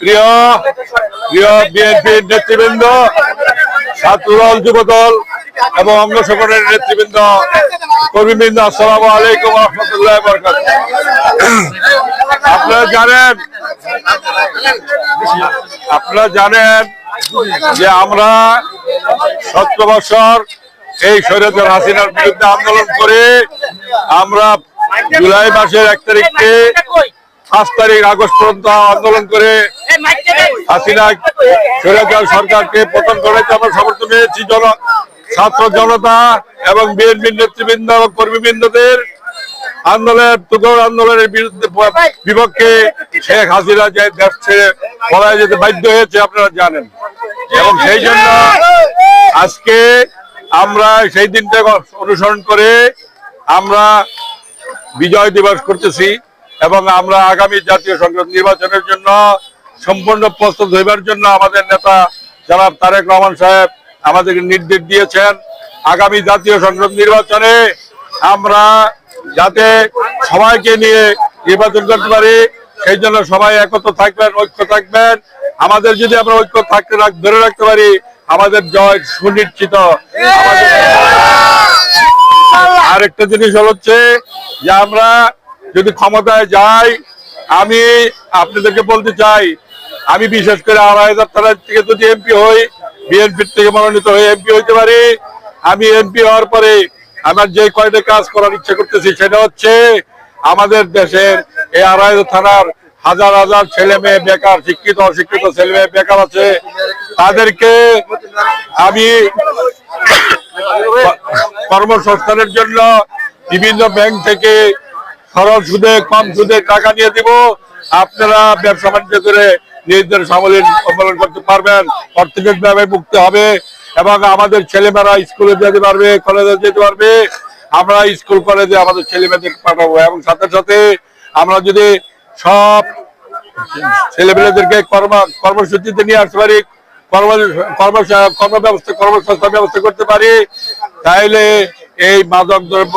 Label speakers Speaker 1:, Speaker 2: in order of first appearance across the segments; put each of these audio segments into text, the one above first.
Speaker 1: প্রিয় প্রিয় বিএনপির নেতৃবৃন্দ, ছাত্রদল, যুবদল এবং অঙ্গ সংগঠনের নেতৃবৃন্দ, কর্মীবৃন্দ, আসসালামু আলাইকুম রহমতুল্লাহ বরকাত আপনারা জানেন আপনারা জানেন যে আমরা সতেরো বছর এই স্বৈরাচার হাসিনার বিরুদ্ধে আন্দোলন করে। আমরা জুলাই মাসের এক তারিখে পাঁচ তারিখ আগস্ট পর্যন্ত আন্দোলন করে সরকারকে পতন করেছে আমরা সমর্থন পেয়েছি। জন ছাত্র জনতা এবং বিএনপির নেতৃবৃন্দ এবং কর্মীবৃন্দদের আন্দোলনের তুগর আন্দোলনের বিরুদ্ধে বিপক্ষে শেখ হাসিনা যে দেশ ছেড়ে পলায় যেতে বাধ্য হয়েছে, আপনারা জানেন। এবং সেই জন্য আজকে আমরা সেই দিনটা অনুসরণ করে আমরা বিজয় দিবস করতেছি। এবং আমরা আগামী জাতীয় সংসদ নির্বাচনের জন্য সম্পূর্ণ প্রস্তুত হইবার জন্য আমাদের নেতা জনাব তারেক রহমান সাহেব আমাদেরকে নির্দেশ দিয়েছেন, আগামী জাতীয় সংসদ নির্বাচনে আমরা যাতে সবাইকে নিয়ে নির্বাচন করতে পারি, সেই জন্য সবাই একত্র থাকবেন, ঐক্য থাকবেন। আমাদের যদি আমরা ঐক্য থাকতে ধরে রাখতে পারি, আমাদের জয় সুনিশ্চিত। আরেকটা জিনিস হচ্ছে যে আমরা যদি ক্ষমতায় যাই, আমি আপনাদেরকে বলতে চাই, আমি বিশেষ করে আড়াই হাজার টাকা থেকে যদি এমপি হই বিএনপির থেকে মনোনীত হয়ে এমপি হইতে পারি, আমি এমপি হওয়ার পরে আমার যে কয়টা কাজ করার ইচ্ছা করতেছি, সেটা হচ্ছে আমাদের দেশের এই আড়াই হাজার থানার হাজার হাজার ছেলে মেয়ে বেকার, শিক্ষিত, অশিক্ষিত ছেলে মেয়ে বেকার আছে। তাদেরকে আমি কর্মসংস্থানের জন্য বিভিন্ন ব্যাংক থেকে সরল সুদে, কম সুদে টাকা নিয়ে দিব। আপনারা ব্যবসা বাণিজ্য করে নিজেদের সামলিন সম্মেলন করতে পারবেন। অর্থনৈতিক ভাবে মুক্তি হবে এবং আমাদের ছেলেমেয়েরা স্কুলে যেতে পারবে, কলেজে যেতে পারবে। আমরা স্কুল, কলেজে আমাদের ছেলেমেয়েদের পাঠাবো এবং সাথে সাথে আমরা যদি সব ছেলেমেয়েদেরকে কর্ম, কর্মসূচিতে নিয়ে আসতে পারি, কর্ম কর্ম ব্যবস্থা কর্মসংস্থান ব্যবস্থা করতে পারি তাইলে এই মাদক দ্রব্য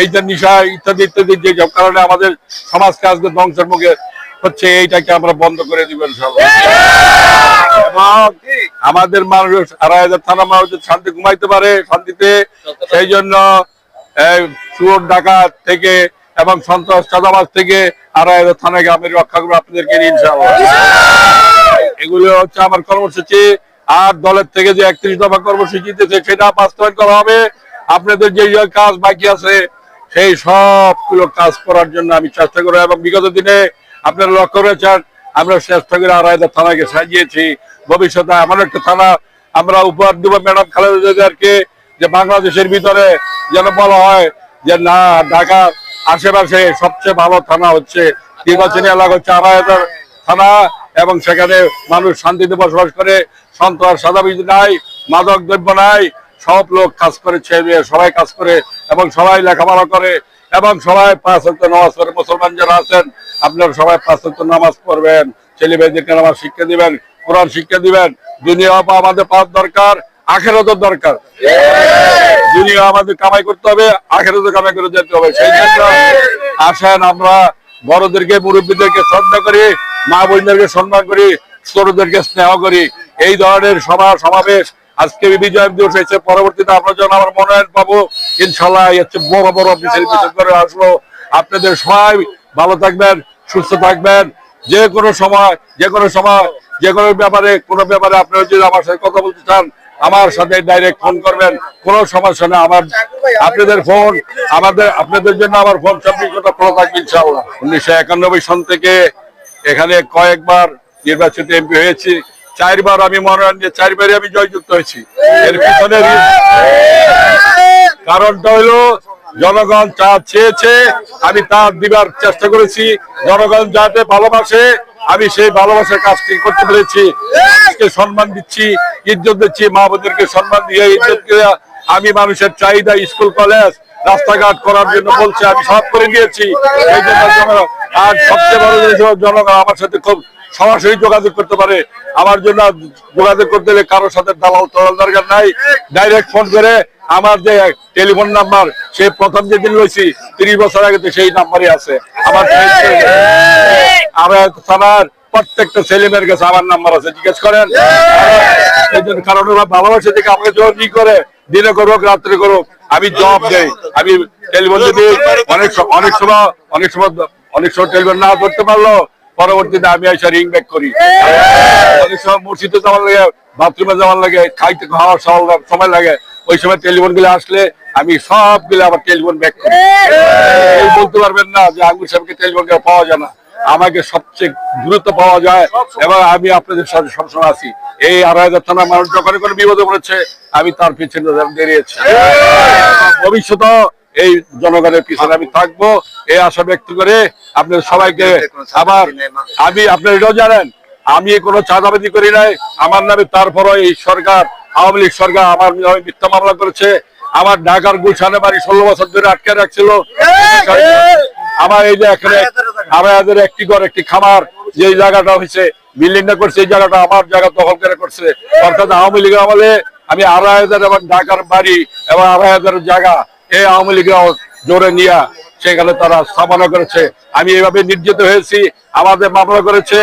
Speaker 1: এই যে নিশা, ইত্যাদি ইত্যাদি যে সব কারণে আমাদের সমাজকে আজকে ধ্বংসের মুখে হচ্ছে এইটাকে আমরা বন্ধ করে দিবেন সব আমাদের মানুষ আড়াই হাজার থানা মানুষ শান্তি ঘুমাইতে পারে শান্তিতে, সেই জন্য চোর ডাকাত থেকে এবং সন্ত্রাস চাঁদাবাজ থেকে আড়াই হাজার থানাকে আমি রক্ষা করব আপনাদেরকে এগুলো হচ্ছে আমার কর্মসূচি, আর দলের থেকে যে একত্রিশ দফা কর্মসূচি দিতেছে, সেটা বাস্তবায়ন করা হবে। আপনাদের যে কাজ বাকি আছে সেই সবগুলো কাজ করার জন্য আমি চেষ্টা করি এবং বিগত দিনে আপনারা লক্ষ্য করেছেন, আমরা চেষ্টা করে আড়াইদা থানাকে সাজিয়েছি। ভবিষ্যতে এমন একটা থানা, আমরা উপহার দেব ম্যাডাম খালেদাকে যে বাংলাদেশের ভিতরে যেন বলা হয় যে না, ঢাকার আশেপাশে সবচেয়ে ভালো থানা হচ্ছে। নির্বাচনী এলাকা হচ্ছে আড়াই হাজার থানা এবং সেখানে মানুষ শান্তিতে বসবাস করে, সন্ত্রাস সাদাবিজ নাই, মাদক দ্রব্য নাই সব লোক কাজ করে, ছেলে মেয়ে সবাই কাজ করে এবং সবাই লেখাপড়া করে এবং সবাই পাঁচ নামাজ পড়ে। মুসলমান যারা আছেন, আপনারা সবাই পাঁচ নামাজ পড়বেন। ছেলে মেয়েদেরকে নামাজ শিক্ষা দিবেন, কোরআন শিক্ষা দিবেন। দুনিয়া আমাদের পাওয়ার দরকার দরকার। দুনিয়া আমাদের কামাই করতে হবে আখেরতে কামাই করে যেতে হবে। সেই জন্য আসেন আমরা বড়দেরকে, মুরব্বীদেরকে শ্রদ্ধা করি মা বোনদেরকে সম্মান করি, ছোটদেরকে স্নেহ করি। এই ধরনের সভা সমাবেশ আজকে বিজয় দিবস হয়েছে পরবর্তীতে আমরা যখন আমার মনোনয়ন পাবো। ইনশাল্লাহ হচ্ছে বড় বড় মিছিল করে আসব। আপনাদের সবাই ভালো থাকবেন সুস্থ থাকবেন। যে কোনো সময় যে কোনো সময় যে কোনো ব্যাপারে কোনো ব্যাপারে আপনারা যদি আমার সাথে কথা বলতে চান আমার সাথে ডাইরেক্ট ফোন করবেন। কোনো সমস্যা নেই আমার আপনাদের ফোন আমাদের আপনাদের জন্য আমার ফোন চব্বিশ ঘণ্টা খোলা থাকবে ইনশাআল্লাহ উনিশশো একানব্বই সন থেকে এখানে কয়েকবার নির্বাচিত এমপি হয়েছি। চারবার আমি মনোনয়ন দিয়ে চারবারই আমি জয়যুক্ত হয়েছি। এর পিছনে কারণটা হলো, জনগণ চা চেয়েছে, আমি তা দিবার চেষ্টা করেছি। জনগণ যাতে ভালোবাসে, আমি সেই ভালোবাসার কাজটি করতে পেরেছি। সম্মান দিচ্ছি, ইজ্জত দিচ্ছি মা বোনদেরকে সম্মান দিয়ে, ইজ্জত আমি মানুষের চাহিদা, স্কুল, কলেজ, রাস্তাঘাট করার জন্য বলছে, আমি সব করে দিয়েছি। আর সবচেয়ে বড় জনগণ আমার সাথে খুব সরাসরি যোগাযোগ করতে পারে। আমার জন্য যোগাযোগ করতে হলে কারোর সাথে দালাল তলাল দরকার নাই। ডাইরেক্ট ফোন করে আমার যে টেলিফোন নাম্বার সে প্রথম যেদিন লইছি তিরিশ বছর আগে তো সেই নাম্বারই আছে। আমার আর থানার প্রত্যেকটা ছেলে মেয়ের কাছে আমার নাম্বার আছে জিজ্ঞেস করেন। এই জন্য কারণ ওরা ভালোবাসে দেখে আমাকে জরুরি করে দিনে করুক রাত্রে করুক আমি জব দেই। আমি টেলিফোন দিই অনেক অনেক সময় অনেক সময় অনেক সময় টেলিফোন না করতে পারল পরবর্তীতে আমি এসে রিং ব্যাক করি। অনেক সময় মসজিদে যাওয়ার লাগে বাথরুমে যাওয়ার লাগে, খাইতে খাওয়ার সব- সময় লাগে। ওই সময় টেলিফোনগুলো আসলে আমি সবগুলো আবার টেলিফোন ব্যাক করি। বলতে পারবেন না যে আঙ্গুর সাহেবকে টেলিফোন পাওয়া যায় না। আমাকে সবচেয়ে দ্রুত পাওয়া যায় এবং আমি আপনাদের সাথে সবসময় আছি। এই আড়াই হাজার থানা মানুষ যখন বিপদে পড়েছে, আমি তার পিছনে দাঁড়িয়েছি ভবিষ্যতে এই জনগণের পিছনে আমি থাকব। এই আশা ব্যক্ত করে আপনাদের সবাইকে আবার আমি, আপনারা এটাও জানেন, আমি কোনো চাঁদাবাদি করি নাই। আমার নামে তারপরও এই সরকার, আওয়ামী লীগ সরকার আমার নামে মিথ্যা মামলা করেছে। আমার ঢাকার গুলশানে বাড়ি ষোলো বছর ধরে আটকে রাখছিল। আমার এই যে এখানে আমাদের একটি ঘর, একটি খামার যে জায়গাটা হয়েছে বিল্ডিংটা করছে, এই জায়গাটা আমার জায়গা দখল করে করছে। অর্থাৎ আওয়ামী লীগের আমলে আমি আড়াই হাজার এবং ঢাকার বাড়ি এবং আড়াই হাজার জায়গা এই আওয়ামী লীগের জোরে নিয়ে সেখানে তারা স্থাপনা করেছে। আমি এইভাবে নির্যাতিত হয়েছি, আমাদের মামলা করেছে,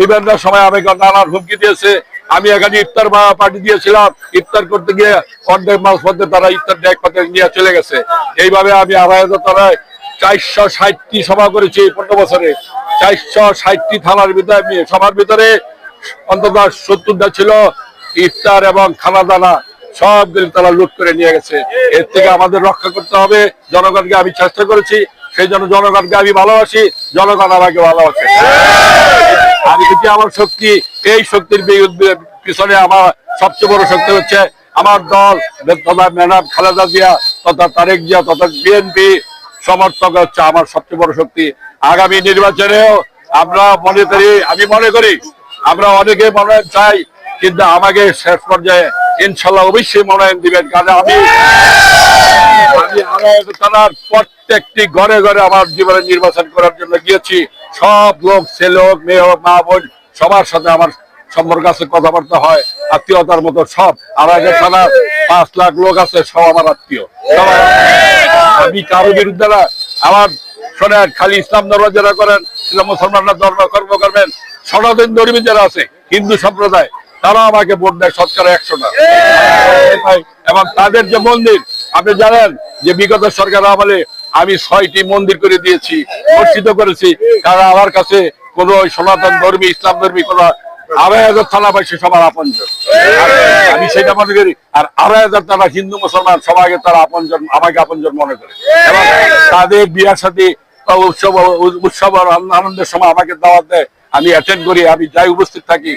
Speaker 1: বিভিন্ন সময় আমাকে নানান হুমকি দিয়েছে। আমি এখানে ইফতার পার্টি দিয়েছিলাম, ইফতার করতে গিয়ে অর্ধেক মাস মধ্যে তারা ইফতার ডেক পাতে নিয়ে চলে গেছে। এইভাবে আমি আড়াই হাজার তারায় চারশো ষাটটি সভা করেছি এই পনেরো বছরে। চারশো ষাটটি থানার ভিতরে সবার ভিতরে অন্তত সত্তরটা ছিল ইফতার এবং খানা দানা সবগুলি তারা লুট করে নিয়ে গেছে। এর থেকে আমাদের রক্ষা করতে হবে। জনগণকে আমি চেষ্টা করেছি। সেই জন্য জনগণকে আমি ভালোবাসি। জনগণ আমাকে ভালোবাসে। আমি যদি আমার শক্তি, এই শক্তির পিছনে আমার সবচেয়ে বড় শক্তি হচ্ছে আমার দল, তথা ম্যাডাম খালেদা জিয়া, তথা তারেক জিয়া, তথা বিএনপি। সমর্থক হচ্ছে আমার সবচেয়ে বড় শক্তি। আগামী নির্বাচনেও আমরা মনে করি, আমি মনে করি, আমরা অনেকে মনে চাই, কিন্তু আমাকে শেষ পর্যায়ে ইনশাল্লাহ অবশ্যই মনোনয়ন দিবেন। কারণ আমি আমি আড়াইশো প্রত্যেকটি ঘরে ঘরে আমার জীবনে নির্বাচন করার জন্য গিয়েছি। সব লোক, ছেলে হোক, মেয়ে হোক, মা বোন, সবার সাথে আমার সম্পর্ক আছে, কথাবার্তা হয়, আত্মীয়তার মতো সব। আড়াইশো থানার পাঁচ লাখ লোক আছে, সব আমার আত্মীয়। আমি কারও বিরুদ্ধে না। আমার শোনেন খালি ইসলাম ধর্ম যারা করেন ইসলাম মুসলমানরা ধর্ম কর্ম করবেন। সনাতন ধর্মী যারা আছে, হিন্দু সম্প্রদায় তারা আমাকে ভোট দেয় শতকরা একশোটা। এবং তাদের যে মন্দির, আপনি জানেন যে বিগত সরকার আমলে আমি ছয়টি মন্দির করে দিয়েছি মসজিদ করেছি। কারণ আমার কাছে কোন সনাতন ধর্মী, ইসলাম ধর্মী কোন সবার আমি সেটা মনে করি। আর হাজার হিন্দু, মুসলমান তারা আপনজন, আমাকে মনে করে। এবং তাদের বিয়ার সাথে উৎসব উৎসব আনন্দের সময় আমাকে দাওয়াত দেয়। আমি অ্যাটেন্ড করি, আমি যাই উপস্থিত থাকি,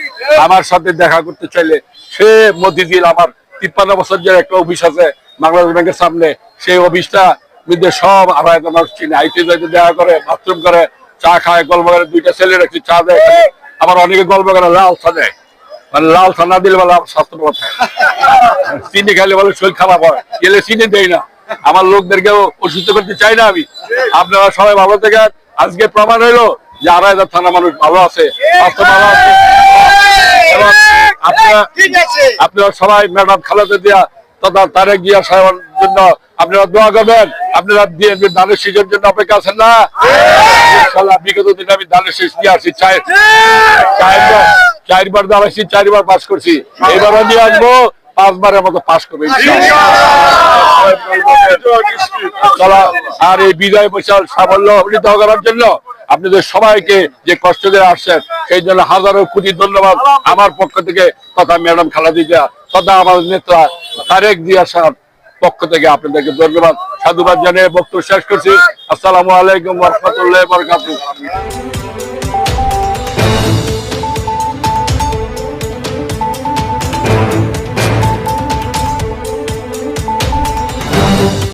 Speaker 1: আমার সাথে দেখা করতে চাইলে সে মতিঝিল, আমার তিপ্পান্ন বছর যে একটা অফিস আছে বাংলাদেশ ব্যাংকের সামনে, সেই অফিসটা মধ্যে সব হাজার মানুষ চিনে। আইটি যাইতে দেখা করে, বাথরুম করে, চা খায়, গল্প করে, দুইটা ছেলে রাখছি চা দেয় আবার অনেকে গল্প করে, লাল চা দেয়। মানে লাল চা না দিলে বলে আমার স্বাস্থ্য ভালো থাকে চিনি খাইলে বলে শরীর খারাপ হয়। গেলে চিনি দেয় না। আমার লোকদেরকেও অসুস্থ করতে চাই না আমি। আপনারা সবাই ভালো থেকে আজকে প্রমাণ হইল যে আড়াই হাজার থানা মানুষ ভালো আছে স্বাস্থ্য ভালো আছে। আপনারা সবাই ম্যাডাম খালেদা দিয়া তথা তারেক জিয়া সাহেবের জন্য আপনারা দোয়া করবেন। আপনারা বিএনপি ধানের শীষের জন্য অপেক্ষা আছেন না? বিগত দিনে আমি ধানের শীষ নিয়ে চাই চারবার চারবার দাঁড়াইছি চারবার পাস করছি। এবারও নিয়ে আসব পাঁচবারের মতো পাস করব। আর এই বিজয় বৈশাল সাফল্য অবনীত করার জন্য আপনাদের সবাইকে যে কষ্ট দিয়ে আসছেন, সেই জন্য হাজারো কোটি ধন্যবাদ আমার পক্ষ থেকে তথা ম্যাডাম খালাদি জিয়া তথা আমার নেতা তারেক জিয়া সাহেব পক্ষ থেকে আপনাদেরকে ধন্যবাদ। সাধুবাদ জানিয়ে বক্তব্য শেষ করছি। আসসালামু আলাইকুম রহমতুল্লাহ